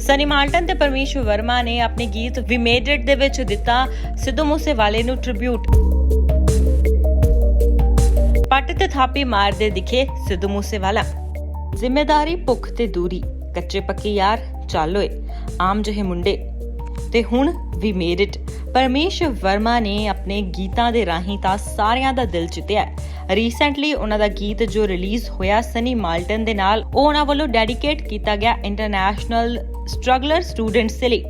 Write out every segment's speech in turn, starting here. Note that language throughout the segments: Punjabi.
ਸਨੀ ਮਾਲਟਨ ਤੇ ਪਰਮੇਸ਼ ਵਰਮਾ ਨੇ ਆਪਣੇ ਗੀਤ ਵੀ ਮੇਡ ਇਟ ਦੇ ਵਿੱਚ ਦਿੱਤਾ ਸਿੱਧੂ ਮੂਸੇਵਾਲੇ ਨੂੰ ਟ੍ਰਿਬਿਊਟ ਪੱਟ ਤੇ ਥਾਪੀ ਮਾਰਦੇ ਦਿਖੇ ਸਿੱਧੂ ਮੂਸੇਵਾਲਾ। ਜ਼ਿੰਮੇਦਾਰੀ, ਭੁੱਖ ਤੇ ਦੂਰੀ। ਕੱਚੇ ਪੱਕੇ ਯਾਰ, ਚੱਲ ਆਮ ਜਿਹੇ ਮੁੰਡੇ। ਤੇ ਹੁਣ ਵੀ ਮੇਡ ਇਟ ਪਰਮੇਸ਼ ਵਰਮਾ ਨੇ ਆਪਣੇ ਗੀਤਾਂ ਦੇ ਰਾਹੀਂ ਤਾਂ ਸਾਰਿਆਂ ਦਾ ਦਿਲ ਜਿੱਤਿਆ। ਰੀਸੈਂਟਲੀ ਉਹਨਾਂ ਦਾ ਗੀਤ ਜੋ ਰਿਲੀਜ਼ ਹੋਇਆ ਸਨੀ ਮਾਲਟਨ ਦੇ ਨਾਲ, ਉਹ ਉਹਨਾਂ ਵੱਲੋਂ ਡੈਡੀਕੇਟ ਕੀਤਾ ਗਿਆ ਇੰਟਰਨੈਸ਼ਨਲ ਸਟਰਗਲਰ ਸਟੂਡੈਂਟਸ ਦੇ ਲਈ।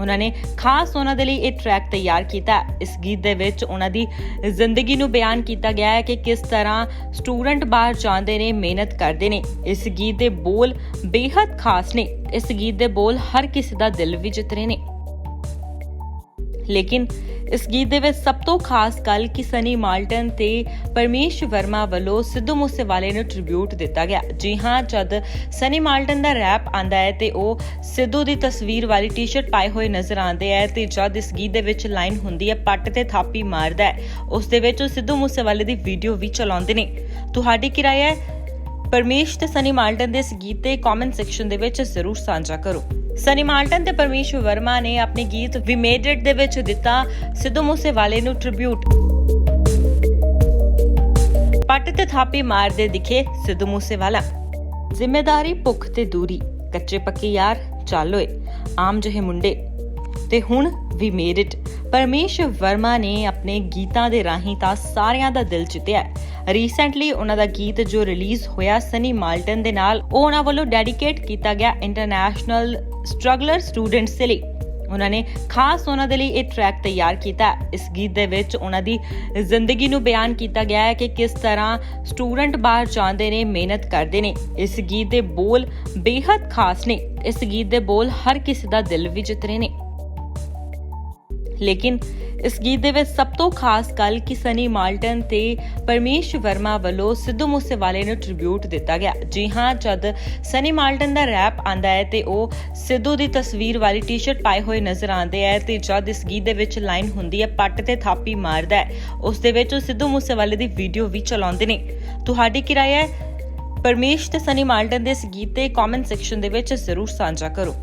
ਉਹਨਾਂ ਨੇ ਖਾਸ ਉਹਨਾਂ ਦੇ ਲਈ ਇਹ ਟਰੈਕ ਤਿਆਰ ਕੀਤਾ। ਇਸ ਗੀਤ ਦੇ ਵਿੱਚ ਉਹਨਾਂ ਦੀ ਜ਼ਿੰਦਗੀ ਨੂੰ ਬਿਆਨ ਕੀਤਾ ਗਿਆ ਹੈ ਕਿ ਕਿਸ ਤਰ੍ਹਾਂ ਸਟੂਡੈਂਟ ਬਾਹਰ ਜਾਂਦੇ ਨੇ, ਮਿਹਨਤ ਕਰਦੇ ਨੇ। ਇਸ ਗੀਤ ਦੇ ਬੋਲ ਬੇहद ਖਾਸ ਨੇ। ਇਸ ਗੀਤ ਦੇ ਬੋਲ ਹਰ ਕਿਸੇ ਦਾ ਦਿਲ ਵੀ ਜਿੱਤ ਰਹੇ ਨੇ। ਲੇਕਿਨ ਇਸ ਗੀਤ ਦੇ ਵਿੱਚ ਸਭ ਤੋਂ ਖਾਸ ਗੱਲ ਕਿ ਸਨੀ ਮਾਲਟਨ ਤੇ ਪਰਮੇਸ਼ ਵਰਮਾ ਵੱਲੋਂ ਸਿੱਧੂ ਮੂਸੇਵਾਲੇ ਨੂੰ ਟ੍ਰਿਬਿਊਟ ਦਿੱਤਾ ਗਿਆ। ਜੀ ਹਾਂ, ਜਦ ਸਨੀ ਮਾਲਟਨ ਦਾ ਰੈਪ ਆਂਦਾ ਹੈ ਤੇ ਉਹ ਸਿੱਧੂ ਦੀ ਤਸਵੀਰ ਵਾਲੀ ਟੀ-ਸ਼ਰਟ ਪਾਏ ਹੋਏ ਨਜ਼ਰ ਆਉਂਦੇ ਹੈ ਤੇ ਜਦ ਇਸ ਗੀਤ ਦੇ ਵਿੱਚ ਲਾਈਨ ਹੁੰਦੀ ਹੈ, ਪੱਟ ਤੇ ਥਾਪੀ ਮਾਰਦਾ ਹੈ। ਉਸ ਦੇ ਵਿੱਚ ਉਹ ਸਿੱਧੂ ਮੂਸੇਵਾਲੇ ਦੀ ਵੀਡੀਓ ਵੀ ਚਲਾਉਂਦੇ ਨੇ। ਤੁਹਾਡੀ ਕੀ ਰਾਏ ਹੈ? ਪਰਮੇਸ਼ ਤੇ ਸਨੀ ਮਾਲਟਨ ਦੇ ਇਸ ਗੀਤ ਤੇ ਕਮੈਂਟ ਸੈਕਸ਼ਨ ਦੇ ਵਿੱਚ ਜ਼ਰੂਰ ਸਾਂਝਾ ਕਰੋ। ਸਨੀ ਮਾਲਟਨ ਤੇ ਪਰਮੇਸ਼ ਵਰਮਾ ਨੇ ਆਪਣੇ ਗੀਤ ਵੀ ਮੇਡ ਇਟ ਦੇ ਵਿੱਚ ਦਿੱਤਾ ਸਿੱਧੂ ਮੂਸੇਵਾਲੇ ਨੂੰ ਟ੍ਰਿਬਿਊਟ ਪੱਟ ਤੇ ਥਾਪੀ ਮਾਰਦੇ ਦਿਖੇ ਸਿੱਧੂ ਮੂਸੇਵਾਲਾ। ਜ਼ਿੰਮੇਦਾਰੀ, ਭੁੱਖ ਤੇ ਦੂਰੀ। ਕੱਚੇ ਪੱਕੇ ਯਾਰ, ਚੱਲ ਆਮ ਜਿਹੇ ਮੁੰਡੇ। ਤੇ ਹੁਣ ਵੀ ਮੇਡ ਇਟ ਪਰਮੇਸ਼ ਵਰਮਾ ਨੇ ਆਪਣੇ ਗੀਤਾਂ ਦੇ ਰਾਹੀਂ ਤਾਂ ਸਾਰਿਆਂ ਦਾ ਦਿਲ ਜਿੱਤਿਆ ਰੀਸੈਂਟਲੀ ਉਹਨਾਂ ਦਾ ਗੀਤ ਜੋ ਰਿਲੀਜ਼ ਹੋਇਆ ਸਨੀ ਮਾਲਟਨ ਦੇ ਨਾਲ ਉਹਨਾਂ ਵੱਲੋਂ ਡੈਡੀਕੇਟ ਕੀਤਾ ਗਿਆ ਇੰਟਰਨੈਸ਼ਨਲ ਸਟਰਗਲਰ ਸਟੂਡੈਂਟਸ ਲਈ। ਉਹਨਾਂ ਨੇ ਖਾਸ ਉਹਨਾਂ ਦੇ ਲਈ ਇਹ ਟਰੈਕ ਤਿਆਰ ਕੀਤਾ ਇਸ ਗੀਤ ਦੇ ਵਿੱਚ ਉਹਨਾਂ ਦੀ ਜ਼ਿੰਦਗੀ ਨੂੰ ਬਿਆਨ ਕੀਤਾ ਗਿਆ ਹੈ ਕਿ ਕਿਸ ਤਰ੍ਹਾਂ ਸਟੂਡੈਂਟ ਬਾਹਰ ਜਾਂਦੇ ਨੇ, ਮਿਹਨਤ ਕਰਦੇ ਨੇ। ਇਸ ਗੀਤ ਦੇ ਬੋਲ ਬੇहद ਖਾਸ ਨੇ। ਇਸ ਗੀਤ ਦੇ ਬੋਲ ਹਰ ਕਿਸੇ ਦਾ ਦਿਲ ਵੀ ਜਿੱਤ ਰਹੇ ਨੇ। ਲੇਕਿਨ ਇਸ ਗੀਤ ਦੇ ਵਿੱਚ ਸਭ ਤੋਂ ਖਾਸ ਗੱਲ ਕਿ ਸਨੀ ਮਾਲਟਨ ਤੇ ਪਰਮੇਸ਼ ਵਰਮਾ ਵੱਲੋਂ ਸਿੱਧੂ ਮੂਸੇਵਾਲੇ ਨੂੰ ਟ੍ਰਿਬਿਊਟ ਦਿੱਤਾ ਗਿਆ। ਜੀ ਹਾਂ, ਜਦ ਸਨੀ ਮਾਲਟਨ ਦਾ ਰੈਪ ਆਂਦਾ ਹੈ ਤੇ ਉਹ ਸਿੱਧੂ ਦੀ ਤਸਵੀਰ ਵਾਲੀ ਟੀ-ਸ਼ਰਟ ਪਾਏ ਹੋਏ ਨਜ਼ਰ ਆਉਂਦੇ ਹੈ ਤੇ ਜਦ ਇਸ ਗੀਤ ਦੇ ਵਿੱਚ ਲਾਈਨ ਹੁੰਦੀ ਹੈ, ਪੱਟ ਤੇ ਥਾਪੀ ਮਾਰਦਾ ਹੈ। ਉਸ ਦੇ ਵਿੱਚ ਉਹ ਸਿੱਧੂ ਮੂਸੇਵਾਲੇ ਦੀ ਵੀਡੀਓ ਵੀ ਚਲਾਉਂਦੇ ਨੇ। ਤੁਹਾਡੀ ਕੀ ਰਾਏ ਹੈ? ਪਰਮੇਸ਼ ਤੇ ਸਨੀ ਮਾਲਟਨ ਦੇ ਇਸ ਗੀਤ ਤੇ ਕਮੈਂਟ ਸੈਕਸ਼ਨ ਦੇ ਵਿੱਚ ਜ਼ਰੂਰ ਸਾਂਝਾ ਕਰੋ।